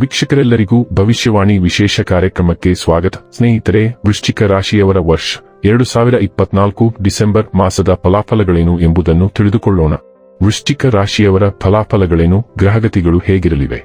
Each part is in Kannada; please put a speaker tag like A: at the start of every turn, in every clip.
A: ವೀಕ್ಷಕರೆಲ್ಲರಿಗೂ ಭವಿಷ್ಯವಾಣಿ ವಿಶೇಷ ಕಾರ್ಯಕ್ರಮಕ್ಕೆ ಸ್ವಾಗತ. ಸ್ನೇಹಿತರೆ, ವೃಶ್ಚಿಕ ರಾಶಿಯವರ ವರ್ಷ ಎರಡು ಸಾವಿರ ಇಪ್ಪತ್ನಾಲ್ಕು ಡಿಸೆಂಬರ್ ಮಾಸದ ಫಲಾಫಲಗಳೇನು ಎಂಬುದನ್ನು ತಿಳಿದುಕೊಳ್ಳೋಣ. ವೃಶ್ಚಿಕ ರಾಶಿಯವರ ಫಲಾಫಲಗಳೇನು, ಗ್ರಹಗತಿಗಳು ಹೇಗಿರಲಿವೆ?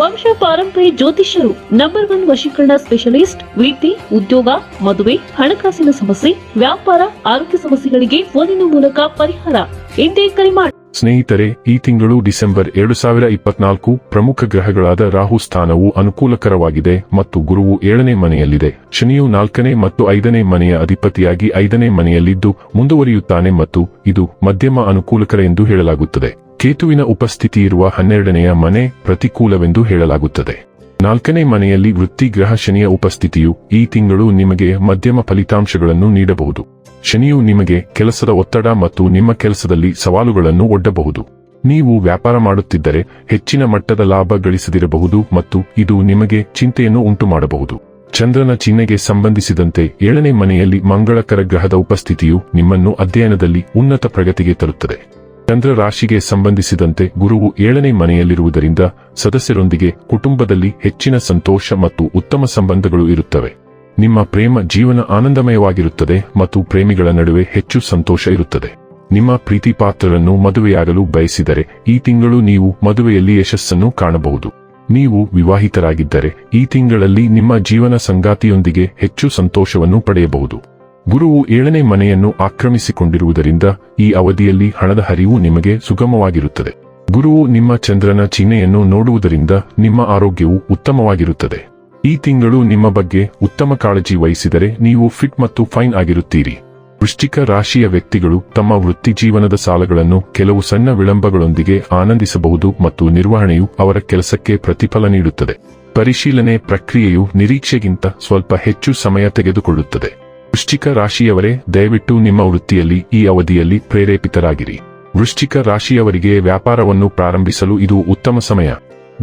B: ವಂಶ ಪಾರಂಪರ್ಯ ಜ್ಯೋತಿಷ್ಯರು ನಂಬರ್ ಒನ್ ವಶೀಕರಣ ಸ್ಪೆಷಲಿಸ್ಟ್ ವಿದ್ಯೆ ಉದ್ಯೋಗ, ಮದುವೆ, ಹಣಕಾಸಿನ ಸಮಸ್ಯೆ, ವ್ಯಾಪಾರ, ಆರೋಗ್ಯ ಸಮಸ್ಯೆಗಳಿಗೆ ಫೋನಿನ ಮೂಲಕ ಪರಿಹಾರ. ಎಂದೇ ಕರೆ ಮಾಡಿ
A: ಸ್ನೇಹಿತರೆ, ಈ ತಿಂಗಳು ಡಿಸೆಂಬರ್ ಎರಡು ಸಾವಿರ ಇಪ್ಪತ್ನಾಲ್ಕು ಪ್ರಮುಖ ಗ್ರಹಗಳಾದ ರಾಹು ಸ್ಥಾನವು ಅನುಕೂಲಕರವಾಗಿದೆ ಮತ್ತು ಗುರುವು ಏಳನೇ ಮನೆಯಲ್ಲಿದೆ. ಶನಿಯು ನಾಲ್ಕನೇ ಮತ್ತು ಐದನೇ ಮನೆಯ ಅಧಿಪತಿಯಾಗಿ ಐದನೇ ಮನೆಯಲ್ಲಿದ್ದು ಮುಂದುವರಿಯುತ್ತಾನೆ ಮತ್ತು ಇದು ಮಧ್ಯಮ ಅನುಕೂಲಕರ ಎಂದು ಹೇಳಲಾಗುತ್ತದೆ. ಕೇತುವಿನ ಉಪಸ್ಥಿತಿ ಇರುವ ಹನ್ನೆರಡನೆಯ ಮನೆ ಪ್ರತಿಕೂಲವೆಂದು ಹೇಳಲಾಗುತ್ತದೆ. ನಾಲ್ಕನೇ ಮನೆಯಲ್ಲಿ ವೃತ್ತಿ ಗ್ರಹ ಶನಿಯ ಉಪಸ್ಥಿತಿಯು ಈ ತಿಂಗಳು ನಿಮಗೆ ಮಧ್ಯಮ ಫಲಿತಾಂಶಗಳನ್ನು ನೀಡಬಹುದು. ಶನಿಯು ನಿಮಗೆ ಕೆಲಸದ ಒತ್ತಡ ಮತ್ತು ನಿಮ್ಮ ಕೆಲಸದಲ್ಲಿ ಸವಾಲುಗಳನ್ನು ಒಡ್ಡಬಹುದು. ನೀವು ವ್ಯಾಪಾರ ಮಾಡುತ್ತಿದ್ದರೆ ಹೆಚ್ಚಿನ ಮಟ್ಟದ ಲಾಭ ಗಳಿಸದಿರಬಹುದು ಮತ್ತು ಇದು ನಿಮಗೆ ಚಿಂತೆಯನ್ನು ಉಂಟುಮಾಡಬಹುದು. ಚಂದ್ರನ ಚಿಹ್ನೆಗೆ ಸಂಬಂಧಿಸಿದಂತೆ ಏಳನೇ ಮನೆಯಲ್ಲಿ ಮಂಗಳಕರ ಗ್ರಹದ ಉಪಸ್ಥಿತಿಯು ನಿಮ್ಮನ್ನು ಅಧ್ಯಯನದಲ್ಲಿ ಉನ್ನತ ಪ್ರಗತಿಗೆ ತರುತ್ತದೆ. ಚಂದ್ರ ರಾಶಿಗೆ ಸಂಬಂಧಿಸಿದಂತೆ ಗುರುವು ಏಳನೇ ಮನೆಯಲ್ಲಿರುವುದರಿಂದ ಸದಸ್ಯರೊಂದಿಗೆ ಕುಟುಂಬದಲ್ಲಿ ಹೆಚ್ಚಿನ ಸಂತೋಷ ಮತ್ತು ಉತ್ತಮ ಸಂಬಂಧಗಳು ಇರುತ್ತವೆ. ನಿಮ್ಮ ಪ್ರೇಮ ಜೀವನ ಆನಂದಮಯವಾಗಿರುತ್ತದೆ ಮತ್ತು ಪ್ರೇಮಿಗಳ ನಡುವೆ ಹೆಚ್ಚು ಸಂತೋಷ ಇರುತ್ತದೆ. ನಿಮ್ಮ ಪ್ರೀತಿ ಪಾತ್ರರನ್ನು ಮದುವೆಯಾಗಲು ಬಯಸಿದರೆ ಈ ತಿಂಗಳು ನೀವು ಮದುವೆಯಲ್ಲಿ ಯಶಸ್ಸನ್ನು ಕಾಣಬಹುದು. ನೀವು ವಿವಾಹಿತರಾಗಿದ್ದರೆ ಈ ತಿಂಗಳಲ್ಲಿ ನಿಮ್ಮ ಜೀವನ ಸಂಗಾತಿಯೊಂದಿಗೆ ಹೆಚ್ಚು ಸಂತೋಷವನ್ನು ಪಡೆಯಬಹುದು. ಗುರುವು ಏಳನೇ ಮನೆಯನ್ನು ಆಕ್ರಮಿಸಿಕೊಂಡಿರುವುದರಿಂದ ಈ ಅವಧಿಯಲ್ಲಿ ಹಣದ ಹರಿವು ನಿಮಗೆ ಸುಗಮವಾಗಿರುತ್ತದೆ. ಗುರುವು ನಿಮ್ಮ ಚಂದ್ರನ ಚಿಹ್ನೆಯನ್ನು ನೋಡುವುದರಿಂದ ನಿಮ್ಮ ಆರೋಗ್ಯವು ಉತ್ತಮವಾಗಿರುತ್ತದೆ. ಈ ತಿಂಗಳು ನಿಮ್ಮ ಬಗ್ಗೆ ಉತ್ತಮ ಕಾಳಜಿ ವಹಿಸಿದರೆ ನೀವು ಫಿಟ್ ಮತ್ತು ಫೈನ್ ಆಗಿರುತ್ತೀರಿ. ವೃಶ್ಚಿಕ ರಾಶಿಯ ವ್ಯಕ್ತಿಗಳು ತಮ್ಮ ವೃತ್ತಿ ಜೀವನದ ಸಾಲಗಳನ್ನು ಕೆಲವು ಸಣ್ಣ ವಿಳಂಬಗಳೊಂದಿಗೆ ಆನಂದಿಸಬಹುದು ಮತ್ತು ನಿರ್ವಹಣೆಯು ಅವರ ಕೆಲಸಕ್ಕೆ ಪ್ರತಿಫಲ ನೀಡುತ್ತದೆ. ಪರಿಶೀಲನೆ ಪ್ರಕ್ರಿಯೆಯು ನಿರೀಕ್ಷೆಗಿಂತ ಸ್ವಲ್ಪ ಹೆಚ್ಚು ಸಮಯ ತೆಗೆದುಕೊಳ್ಳುತ್ತದೆ. ವೃಶ್ಚಿಕ ರಾಶಿಯವರೇ, ದಯವಿಟ್ಟು ನಿಮ್ಮ ವೃತ್ತಿಯಲ್ಲಿ ಈ ಅವಧಿಯಲ್ಲಿ ಪ್ರೇರೇಪಿತರಾಗಿರಿ. ವೃಶ್ಚಿಕ ರಾಶಿಯವರಿಗೆ ವ್ಯಾಪಾರವನ್ನು ಪ್ರಾರಂಭಿಸಲು ಇದು ಉತ್ತಮ ಸಮಯ.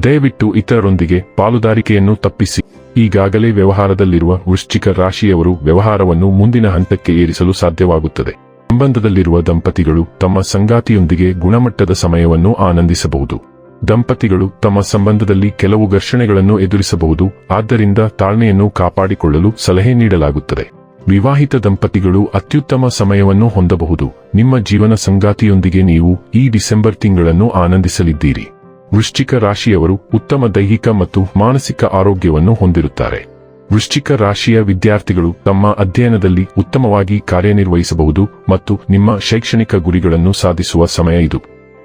A: ದಯವಿಟ್ಟು ಇತರರೊಂದಿಗೆ ಪಾಲುದಾರಿಕೆಯನ್ನು ತಪ್ಪಿಸಿ. ಈಗಾಗಲೇ ವ್ಯವಹಾರದಲ್ಲಿರುವ ವೃಶ್ಚಿಕ ರಾಶಿಯವರು ವ್ಯವಹಾರವನ್ನು ಮುಂದಿನ ಹಂತಕ್ಕೆ ಏರಿಸಲು ಸಾಧ್ಯವಾಗುತ್ತದೆ. ಸಂಬಂಧದಲ್ಲಿರುವ ದಂಪತಿಗಳು ತಮ್ಮ ಸಂಗಾತಿಯೊಂದಿಗೆ ಗುಣಮಟ್ಟದ ಸಮಯವನ್ನು ಆನಂದಿಸಬಹುದು. ದಂಪತಿಗಳು ತಮ್ಮ ಸಂಬಂಧದಲ್ಲಿ ಕೆಲವು ಘರ್ಷಣೆಗಳನ್ನು ಎದುರಿಸಬಹುದು. ಆದ್ದರಿಂದ ತಾಳ್ಮೆಯನ್ನು ಕಾಪಾಡಿಕೊಳ್ಳಲು ಸಲಹೆ ನೀಡಲಾಗುತ್ತದೆ. ವಿವಾಹಿತ ದಂಪತಿಗಳು ಅತ್ಯುತ್ತಮ ಸಮಯವನ್ನು ಹೊಂದಬಹುದು. ನಿಮ್ಮ ಜೀವನ ಸಂಗಾತಿಯೊಂದಿಗೆ ನೀವು ಈ ಡಿಸೆಂಬರ್ ತಿಂಗಳನ್ನು ಆನಂದಿಸಲಿದ್ದೀರಿ. ವೃಶ್ಚಿಕ ರಾಶಿಯವರು ಉತ್ತಮ ದೈಹಿಕ ಮತ್ತು ಮಾನಸಿಕ ಆರೋಗ್ಯವನ್ನು ಹೊಂದಿರುತ್ತಾರೆ. ವೃಶ್ಚಿಕ ರಾಶಿಯ ವಿದ್ಯಾರ್ಥಿಗಳು ತಮ್ಮ ಅಧ್ಯಯನದಲ್ಲಿ ಉತ್ತಮವಾಗಿ ಕಾರ್ಯನಿರ್ವಹಿಸಬಹುದು ಮತ್ತು ನಿಮ್ಮ ಶೈಕ್ಷಣಿಕ ಗುರಿಗಳನ್ನು ಸಾಧಿಸುವ ಸಮಯ ಇದು.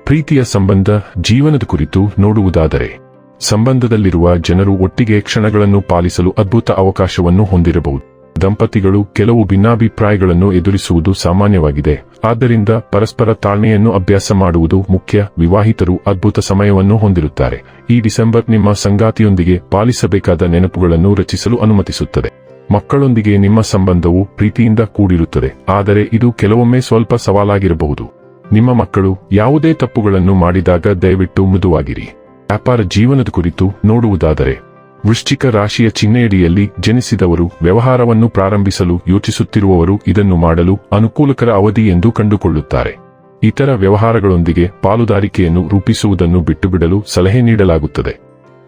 A: ಪ್ರೀತಿಯ ಸಂಬಂಧ, ಜೀವನದ ಕುರಿತು ನೋಡುವುದಾದರೆ, ಸಂಬಂಧದಲ್ಲಿರುವ ಜನರು ಒಟ್ಟಿಗೆ ಕ್ಷಣಗಳನ್ನು ಪಾಲಿಸಲು ಅದ್ಭುತ ಅವಕಾಶವನ್ನು ಹೊಂದಿರಬಹುದು. ದಂಪತಿಗಳು ಕೆಲವು ಭಿನ್ನಾಭಿಪ್ರಾಯಗಳನ್ನು ಎದುರಿಸುವುದು ಸಾಮಾನ್ಯವಾಗಿದೆ. ಆದ್ದರಿಂದ ಪರಸ್ಪರ ತಾಳ್ಮೆಯನ್ನು ಅಭ್ಯಾಸ ಮಾಡುವುದು ಮುಖ್ಯ. ವಿವಾಹಿತರು ಅದ್ಭುತ ಸಮಯವನ್ನು ಹೊಂದಿರುತ್ತಾರೆ. ಈ ಡಿಸೆಂಬರ್ ನಿಮ್ಮ ಸಂಗಾತಿಯೊಂದಿಗೆ ಪಾಲಿಸಬೇಕಾದ ನೆನಪುಗಳನ್ನು ರಚಿಸಲು ಅನುಮತಿಸುತ್ತದೆ. ಮಕ್ಕಳೊಂದಿಗೆ ನಿಮ್ಮ ಸಂಬಂಧವು ಪ್ರೀತಿಯಿಂದ ಕೂಡಿರುತ್ತದೆ. ಆದರೆ ಇದು ಕೆಲವೊಮ್ಮೆ ಸ್ವಲ್ಪ ಸವಾಲಾಗಿರಬಹುದು. ನಿಮ್ಮ ಮಕ್ಕಳು ಯಾವುದೇ ತಪ್ಪುಗಳನ್ನು ಮಾಡಿದಾಗ ದಯವಿಟ್ಟು ಮೃದುವಾಗಿರಿ. ವ್ಯಾಪಾರ ಜೀವನದ ಕುರಿತು ನೋಡುವುದಾದರೆ ವೃಶ್ಚಿಕ ರಾಶಿಯ ಚಿಹ್ನೆಯಡಿಯಲ್ಲಿ ಜನಿಸಿದವರು, ವ್ಯವಹಾರವನ್ನು ಪ್ರಾರಂಭಿಸಲು ಯೋಚಿಸುತ್ತಿರುವವರು ಇದನ್ನು ಮಾಡಲು ಅನುಕೂಲಕರ ಅವಧಿ ಎಂದು ಕಂಡುಕೊಳ್ಳುತ್ತಾರೆ. ಇತರ ವ್ಯವಹಾರಗಳೊಂದಿಗೆ ಪಾಲುದಾರಿಕೆಯನ್ನು ರೂಪಿಸುವುದನ್ನು ಬಿಟ್ಟುಬಿಡಲು ಸಲಹೆ ನೀಡಲಾಗುತ್ತದೆ.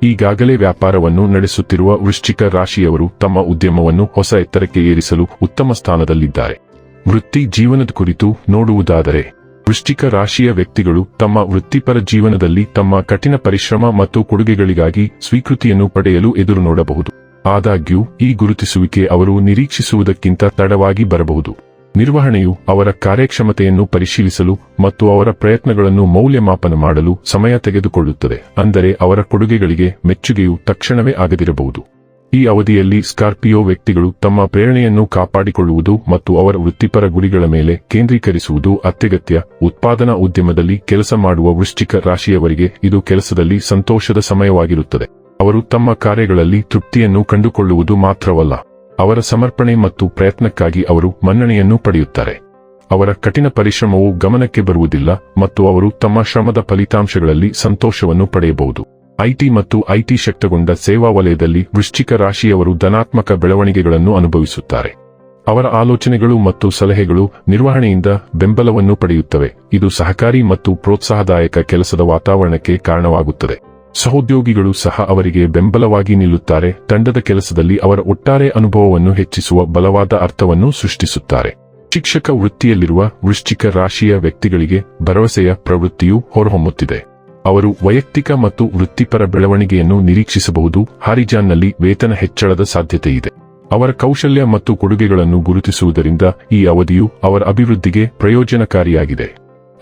A: ಈಗಾಗಲೇ ವ್ಯಾಪಾರವನ್ನು ನಡೆಸುತ್ತಿರುವ ವೃಶ್ಚಿಕ ರಾಶಿಯವರು ತಮ್ಮ ಉದ್ಯಮವನ್ನು ಹೊಸ ಎತ್ತರಕ್ಕೆ ಏರಿಸಲು ಉತ್ತಮ ಸ್ಥಾನದಲ್ಲಿದ್ದಾರೆ. ವೃತ್ತಿ ಜೀವನದ ಕುರಿತು ನೋಡುವುದಾದರೆ ವೃಶ್ಚಿಕ ರಾಶಿಯ ವ್ಯಕ್ತಿಗಳು ತಮ್ಮ ವೃತ್ತಿಪರ ಜೀವನದಲ್ಲಿ ತಮ್ಮ ಕಠಿಣ ಪರಿಶ್ರಮ ಮತ್ತು ಕೊಡುಗೆಗಳಿಗಾಗಿ ಸ್ವೀಕೃತಿಯನ್ನು ಪಡೆಯಲು ಎದುರು ನೋಡಬಹುದು. ಆದಾಗ್ಯೂ, ಈ ಗುರುತಿಸುವಿಕೆ ಅವರು ನಿರೀಕ್ಷಿಸುವುದಕ್ಕಿಂತ ತಡವಾಗಿ ಬರಬಹುದು. ನಿರ್ವಹಣೆಯು ಅವರ ಕಾರ್ಯಕ್ಷಮತೆಯನ್ನು ಪರಿಶೀಲಿಸಲು ಮತ್ತು ಅವರ ಪ್ರಯತ್ನಗಳನ್ನು ಮೌಲ್ಯಮಾಪನ ಮಾಡಲು ಸಮಯ ತೆಗೆದುಕೊಳ್ಳುತ್ತದೆ, ಅಂದರೆ ಅವರ ಕೊಡುಗೆಗಳಿಗೆ ಮೆಚ್ಚುಗೆಯು ತಕ್ಷಣವೇ ಆಗದಿರಬಹುದು. ಈ ಅವಧಿಯಲ್ಲಿ ಸ್ಕಾರ್ಪಿಯೋ ವ್ಯಕ್ತಿಗಳು ತಮ್ಮ ಪ್ರೇರಣೆಯನ್ನು ಕಾಪಾಡಿಕೊಳ್ಳುವುದು ಮತ್ತು ಅವರ ವೃತ್ತಿಪರ ಗುರಿಗಳ ಮೇಲೆ ಕೇಂದ್ರೀಕರಿಸುವುದು ಅತ್ಯಗತ್ಯ. ಉತ್ಪಾದನಾ ಉದ್ಯಮದಲ್ಲಿ ಕೆಲಸ ಮಾಡುವ ವೃಶ್ಚಿಕ ರಾಶಿಯವರಿಗೆ ಇದು ಕೆಲಸದಲ್ಲಿ ಸಂತೋಷದ ಸಮಯವಾಗಿರುತ್ತದೆ. ಅವರು ತಮ್ಮ ಕಾರ್ಯಗಳಲ್ಲಿ ತೃಪ್ತಿಯನ್ನು ಕಂಡುಕೊಳ್ಳುವುದು ಮಾತ್ರವಲ್ಲ, ಅವರ ಸಮರ್ಪಣೆ ಮತ್ತು ಪ್ರಯತ್ನಕ್ಕಾಗಿ ಅವರು ಮನ್ನಣೆಯನ್ನು ಪಡೆಯುತ್ತಾರೆ. ಅವರ ಕಠಿಣ ಪರಿಶ್ರಮವು ಗಮನಕ್ಕೆ ಬರುವುದಿಲ್ಲ ಮತ್ತು ಅವರು ತಮ್ಮ ಶ್ರಮದ ಫಲಿತಾಂಶಗಳಲ್ಲಿ ಸಂತೋಷವನ್ನು ಪಡೆಯಬಹುದು. ಐಟಿ ಮತ್ತು ಐಟಿ ಶಕ್ತಗೊಂಡ ಸೇವಾ ವಲಯದಲ್ಲಿ ವೃಶ್ಚಿಕ ರಾಶಿಯವರು ಧನಾತ್ಮಕ ಬೆಳವಣಿಗೆಗಳನ್ನು ಅನುಭವಿಸುತ್ತಾರೆ. ಅವರ ಆಲೋಚನೆಗಳು ಮತ್ತು ಸಲಹೆಗಳು ನಿರ್ವಹಣೆಯಿಂದ ಬೆಂಬಲವನ್ನು ಪಡೆಯುತ್ತವೆ. ಇದು ಸಹಕಾರಿ ಮತ್ತು ಪ್ರೋತ್ಸಾಹದಾಯಕ ಕೆಲಸದ ವಾತಾವರಣಕ್ಕೆ ಕಾರಣವಾಗುತ್ತದೆ. ಸಹೋದ್ಯೋಗಿಗಳು ಸಹ ಅವರಿಗೆ ಬೆಂಬಲವಾಗಿ ನಿಲ್ಲುತ್ತಾರೆ. ತಂಡದ ಕೆಲಸದಲ್ಲಿ ಅವರ ಒಟ್ಟಾರೆ ಅನುಭವವನ್ನು ಹೆಚ್ಚಿಸುವ ಬಲವಾದ ಅರ್ಥವನ್ನು ಸೃಷ್ಟಿಸುತ್ತಾರೆ. ಶಿಕ್ಷಕ ವೃತ್ತಿಯಲ್ಲಿರುವ ವೃಶ್ಚಿಕ ರಾಶಿಯ ವ್ಯಕ್ತಿಗಳಿಗೆ ಭರವಸೆಯ ಪ್ರವೃತ್ತಿಯು ಹೊರಹೊಮ್ಮುತ್ತಿದೆ. ಅವರು ವೈಯಕ್ತಿಕ ಮತ್ತು ವೃತ್ತಿಪರ ಬೆಳವಣಿಗೆಯನ್ನು ನಿರೀಕ್ಷಿಸಬಹುದು, ಹಾರಿಜಾನ್ನಲ್ಲಿ ವೇತನ ಹೆಚ್ಚಳದ ಸಾಧ್ಯತೆಯಿದೆ. ಅವರ ಕೌಶಲ್ಯ ಮತ್ತು ಕೊಡುಗೆಗಳನ್ನು ಗುರುತಿಸುವುದರಿಂದ ಈ ಅವಧಿಯು ಅವರ ಅಭಿವೃದ್ಧಿಗೆ ಪ್ರಯೋಜನಕಾರಿಯಾಗಿದೆ.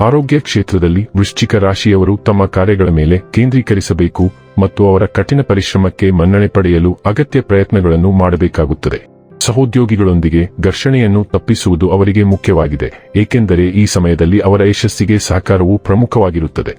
A: ಆರೋಗ್ಯ ಕ್ಷೇತ್ರದಲ್ಲಿ ವೃಶ್ಚಿಕ ರಾಶಿಯವರು ತಮ್ಮ ಕಾರ್ಯಗಳ ಮೇಲೆ ಕೇಂದ್ರೀಕರಿಸಬೇಕು ಮತ್ತು ಅವರ ಕಠಿಣ ಪರಿಶ್ರಮಕ್ಕೆ ಮನ್ನಣೆ ಪಡೆಯಲು ಅಗತ್ಯ ಪ್ರಯತ್ನಗಳನ್ನು ಮಾಡಬೇಕಾಗುತ್ತದೆ. ಸಹೋದ್ಯೋಗಿಗಳೊಂದಿಗೆ ಘರ್ಷಣೆಯನ್ನು ತಪ್ಪಿಸುವುದು ಅವರಿಗೆ ಮುಖ್ಯವಾಗಿದೆ, ಏಕೆಂದರೆ ಈ ಸಮಯದಲ್ಲಿ ಅವರ ಯಶಸ್ಸಿಗೆ ಸಹಕಾರವು ಪ್ರಮುಖವಾಗಿರುತ್ತದೆ.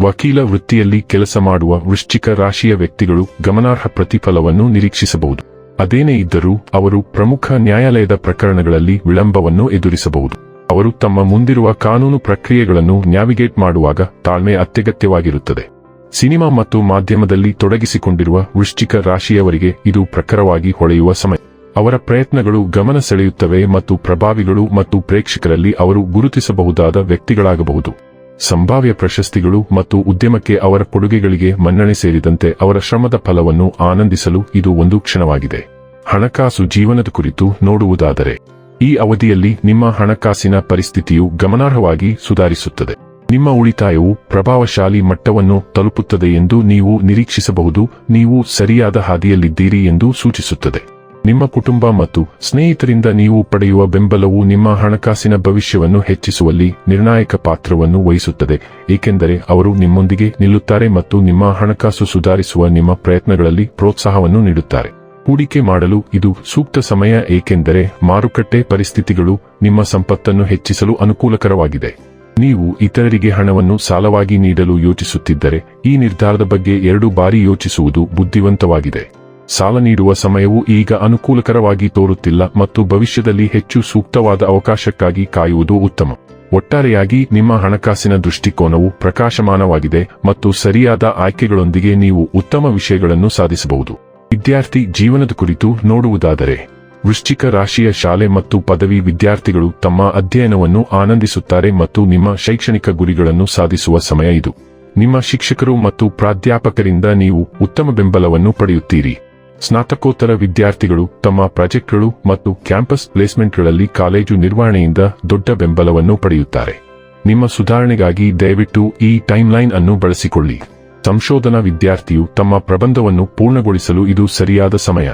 A: ವಕೀಲ ವೃತ್ತಿಯಲ್ಲಿ ಕೆಲಸ ಮಾಡುವ ವೃಶ್ಚಿಕ ರಾಶಿಯ ವ್ಯಕ್ತಿಗಳು ಗಮನಾರ್ಹ ಪ್ರತಿಫಲವನ್ನು ನಿರೀಕ್ಷಿಸಬಹುದು. ಅದೇನೇ ಇದ್ದರೂ ಅವರು ಪ್ರಮುಖ ನ್ಯಾಯಾಲಯದ ಪ್ರಕರಣಗಳಲ್ಲಿ ವಿಳಂಬವನ್ನು ಎದುರಿಸಬಹುದು. ಅವರು ತಮ್ಮ ಮುಂದಿರುವ ಕಾನೂನು ಪ್ರಕ್ರಿಯೆಗಳನ್ನು ನ್ಯಾವಿಗೇಟ್ ಮಾಡುವಾಗ ತಾಳ್ಮೆ ಅತ್ಯಗತ್ಯವಾಗಿರುತ್ತದೆ. ಸಿನಿಮಾ ಮತ್ತು ಮಾಧ್ಯಮದಲ್ಲಿ ತೊಡಗಿಸಿಕೊಂಡಿರುವ ವೃಶ್ಚಿಕ ರಾಶಿಯವರಿಗೆ ಇದು ಪ್ರಖರವಾಗಿ ಹೊಳೆಯುವ ಸಮಯ. ಅವರ ಪ್ರಯತ್ನಗಳು ಗಮನ ಸೆಳೆಯುತ್ತವೆ ಮತ್ತು ಪ್ರಭಾವಿಗಳು ಮತ್ತು ಪ್ರೇಕ್ಷಕರಲ್ಲಿ ಅವರು ಗುರುತಿಸಬಹುದಾದ ವ್ಯಕ್ತಿಗಳಾಗಬಹುದು. ಸಂಭಾವ್ಯ ಪ್ರಶಸ್ತಿಗಳು ಮತ್ತು ಉದ್ಯಮಕ್ಕೆ ಅವರ ಕೊಡುಗೆಗಳಿಗೆ ಮನ್ನಣೆ ಸೇರಿದಂತೆ ಅವರ ಶ್ರಮದ ಫಲವನ್ನು ಆನಂದಿಸಲು ಇದು ಒಂದು ಕ್ಷಣವಾಗಿದೆ. ಹಣಕಾಸು ಜೀವನದ ಕುರಿತು ನೋಡುವುದಾದರೆ, ಈ ಅವಧಿಯಲ್ಲಿ ನಿಮ್ಮ ಹಣಕಾಸಿನ ಪರಿಸ್ಥಿತಿಯು ಗಮನಾರ್ಹವಾಗಿ ಸುಧಾರಿಸುತ್ತದೆ. ನಿಮ್ಮ ಉಳಿತಾಯವು ಪ್ರಭಾವಶಾಲಿ ಮಟ್ಟವನ್ನು ತಲುಪುತ್ತದೆ ಎಂದು ನೀವು ನಿರೀಕ್ಷಿಸಬಹುದು, ನೀವು ಸರಿಯಾದ ಹಾದಿಯಲ್ಲಿದ್ದೀರಿ ಎಂದು ಸೂಚಿಸುತ್ತದೆ. ನಿಮ್ಮ ಕುಟುಂಬ ಮತ್ತು ಸ್ನೇಹಿತರಿಂದ ನೀವು ಪಡೆಯುವ ಬೆಂಬಲವು ನಿಮ್ಮ ಹಣಕಾಸಿನ ಭವಿಷ್ಯವನ್ನು ಹೆಚ್ಚಿಸುವಲ್ಲಿ ನಿರ್ಣಾಯಕ ಪಾತ್ರವನ್ನು ವಹಿಸುತ್ತದೆ, ಏಕೆಂದರೆ ಅವರು ನಿಮ್ಮೊಂದಿಗೆ ನಿಲ್ಲುತ್ತಾರೆ ಮತ್ತು ನಿಮ್ಮ ಹಣಕಾಸು ಸುಧಾರಿಸುವ ನಿಮ್ಮ ಪ್ರಯತ್ನಗಳಲ್ಲಿ ಪ್ರೋತ್ಸಾಹವನ್ನು ನೀಡುತ್ತಾರೆ. ಹೂಡಿಕೆ ಮಾಡಲು ಇದು ಸೂಕ್ತ ಸಮಯ, ಏಕೆಂದರೆ ಮಾರುಕಟ್ಟೆ ಪರಿಸ್ಥಿತಿಗಳು ನಿಮ್ಮ ಸಂಪತ್ತನ್ನು ಹೆಚ್ಚಿಸಲು ಅನುಕೂಲಕರವಾಗಿದೆ. ನೀವು ಇತರರಿಗೆ ಹಣವನ್ನು ಸಾಲವಾಗಿ ನೀಡಲು ಯೋಚಿಸುತ್ತಿದ್ದರೆ ಈ ನಿರ್ಧಾರದ ಬಗ್ಗೆ ಎರಡು ಬಾರಿ ಯೋಚಿಸುವುದು ಬುದ್ಧಿವಂತವಾಗಿದೆ. ಸಾಲ ನೀಡುವ ಸಮಯವು ಈಗ ಅನುಕೂಲಕರವಾಗಿ ತೋರುತ್ತಿಲ್ಲ ಮತ್ತು ಭವಿಷ್ಯದಲ್ಲಿ ಹೆಚ್ಚು ಸೂಕ್ತವಾದ ಅವಕಾಶಕ್ಕಾಗಿ ಕಾಯುವುದು ಉತ್ತಮ. ಒಟ್ಟಾರೆಯಾಗಿ, ನಿಮ್ಮ ಹಣಕಾಸಿನ ದೃಷ್ಟಿಕೋನವು ಪ್ರಕಾಶಮಾನವಾಗಿದೆ ಮತ್ತು ಸರಿಯಾದ ಆಯ್ಕೆಗಳೊಂದಿಗೆ ನೀವು ಉತ್ತಮ ವಿಷಯಗಳನ್ನು ಸಾಧಿಸಬಹುದು. ವಿದ್ಯಾರ್ಥಿ ಜೀವನದ ಕುರಿತು ನೋಡುವುದಾದರೆ, ವೃಶ್ಚಿಕ ರಾಶಿಯ ಶಾಲೆ ಮತ್ತು ಪದವಿ ವಿದ್ಯಾರ್ಥಿಗಳು ತಮ್ಮ ಅಧ್ಯಯನವನ್ನು ಆನಂದಿಸುತ್ತಾರೆ ಮತ್ತು ನಿಮ್ಮ ಶೈಕ್ಷಣಿಕ ಗುರಿಗಳನ್ನು ಸಾಧಿಸುವ ಸಮಯ ಇದು. ನಿಮ್ಮ ಶಿಕ್ಷಕರು ಮತ್ತು ಪ್ರಾಧ್ಯಾಪಕರಿಂದ ನೀವು ಉತ್ತಮ ಬೆಂಬಲವನ್ನು ಪಡೆಯುತ್ತೀರಿ. ಸ್ನಾತಕೋತ್ತರ ವಿದ್ಯಾರ್ಥಿಗಳು ತಮ್ಮ ಪ್ರಾಜೆಕ್ಟ್ಗಳು ಮತ್ತು ಕ್ಯಾಂಪಸ್ ಪ್ಲೇಸ್ಮೆಂಟ್ಗಳಲ್ಲಿ ಕಾಲೇಜು ನಿರ್ವಹಣೆಯಿಂದ ದೊಡ್ಡ ಬೆಂಬಲವನ್ನು ಪಡೆಯುತ್ತಾರೆ. ನಿಮ್ಮ ಸುಧಾರಣೆಗಾಗಿ ದಯವಿಟ್ಟು ಈ ಟೈಮ್ಲೈನ್ ಅನ್ನು ಬಳಸಿಕೊಳ್ಳಿ. ಸಂಶೋಧನಾ ವಿದ್ಯಾರ್ಥಿಯು ತಮ್ಮ ಪ್ರಬಂಧವನ್ನು ಪೂರ್ಣಗೊಳಿಸಲು ಇದು ಸರಿಯಾದ ಸಮಯ.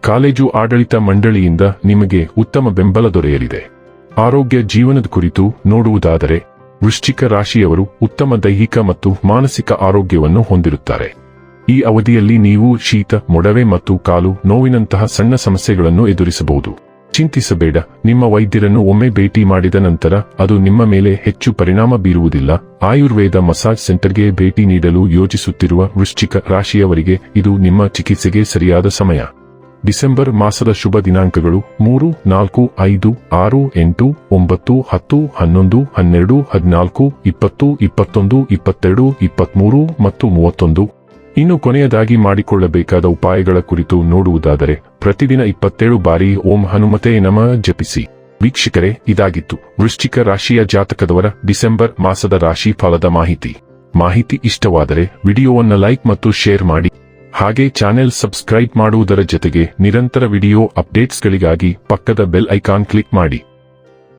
A: ಕಾಲೇಜು ಆಡಳಿತ ಮಂಡಳಿಯಿಂದ ನಿಮಗೆ ಉತ್ತಮ ಬೆಂಬಲ ದೊರೆಯಲಿದೆ. ಆರೋಗ್ಯ ಜೀವನದ ಕುರಿತು ನೋಡುವುದಾದರೆ ವೃಶ್ಚಿಕ ರಾಶಿಯವರು ಉತ್ತಮ ದೈಹಿಕ ಮತ್ತು ಮಾನಸಿಕ ಆರೋಗ್ಯವನ್ನು ಹೊಂದಿರುತ್ತಾರೆ. ಈ ಅವಧಿಯಲ್ಲಿ ನೀವು ಶೀತ, ಮೊಡವೆ ಮತ್ತು ಕಾಲು ನೋವಿನಂತಹ ಸಣ್ಣ ಸಮಸ್ಯೆಗಳನ್ನು ಎದುರಿಸಬಹುದು. ಚಿಂತಿಸಬೇಡ, ನಿಮ್ಮ ವೈದ್ಯರನ್ನು ಒಮ್ಮೆ ಭೇಟಿ ಮಾಡಿದ ನಂತರ ಅದು ನಿಮ್ಮ ಮೇಲೆ ಹೆಚ್ಚು ಪರಿಣಾಮ ಬೀರುವುದಿಲ್ಲ. ಆಯುರ್ವೇದ ಮಸಾಜ್ ಸೆಂಟರ್ಗೆ ಭೇಟಿ ನೀಡಲು ಯೋಜಿಸುತ್ತಿರುವ ವೃಶ್ಚಿಕ ರಾಶಿಯವರಿಗೆ ಇದು ನಿಮ್ಮ ಚಿಕಿತ್ಸೆಗೆ ಸರಿಯಾದ ಸಮಯ. ಡಿಸೆಂಬರ್ ಮಾಸದ ಶುಭ ದಿನಾಂಕಗಳು ಮೂರು, ನಾಲ್ಕು, ಐದು, ಆರು, ಎಂಟು, ಒಂಬತ್ತು, ಹತ್ತು, ಹನ್ನೊಂದು, ಹನ್ನೆರಡು, ಹದಿನಾಲ್ಕು, ಇಪ್ಪತ್ತು, ಇಪ್ಪತ್ತೊಂದು, ಇಪ್ಪತ್ತೆರಡು, ಇಪ್ಪತ್ಮೂರು ಮತ್ತು ಮೂವತ್ತೊಂದು. ಇನ್ನು ಕೊನೆಯದಾಗಿ ಮಾಡಿಕೊಳ್ಳಬೇಕಾದ ಉಪಾಯಗಳ ಕುರಿತು ನೋಡುವುದಾದರೆ, ಪ್ರತಿದಿನ ಇಪ್ಪತ್ತೇಳು ಬಾರಿ ಓಂ ಹನುಮತೆ ನಮ ಜಪಿಸಿ. ವೀಕ್ಷಕರೇ, ಇದಾಗಿತ್ತು. ವೃಶ್ಚಿಕ ರಾಶಿಯ ಜಾತಕದವರ ಡಿಸೆಂಬರ್ ಮಾಸದ ರಾಶಿ ಫಲದ ಮಾಹಿತಿ. ಮಾಹಿತಿ ಇಷ್ಟವಾದರೆ ವಿಡಿಯೋವನ್ನು ಲೈಕ್ ಮತ್ತು ಶೇರ್ ಮಾಡಿ. ಹಾಗೆ ಚಾನೆಲ್ ಸಬ್ಸ್ಕ್ರೈಬ್ ಮಾಡುವುದರ ಜೊತೆಗೆ ನಿರಂತರ ವಿಡಿಯೋ ಅಪ್ಡೇಟ್ಸ್ಗಳಿಗಾಗಿ ಪಕ್ಕದ ಬೆಲ್ ಐಕಾನ್ ಕ್ಲಿಕ್ ಮಾಡಿ.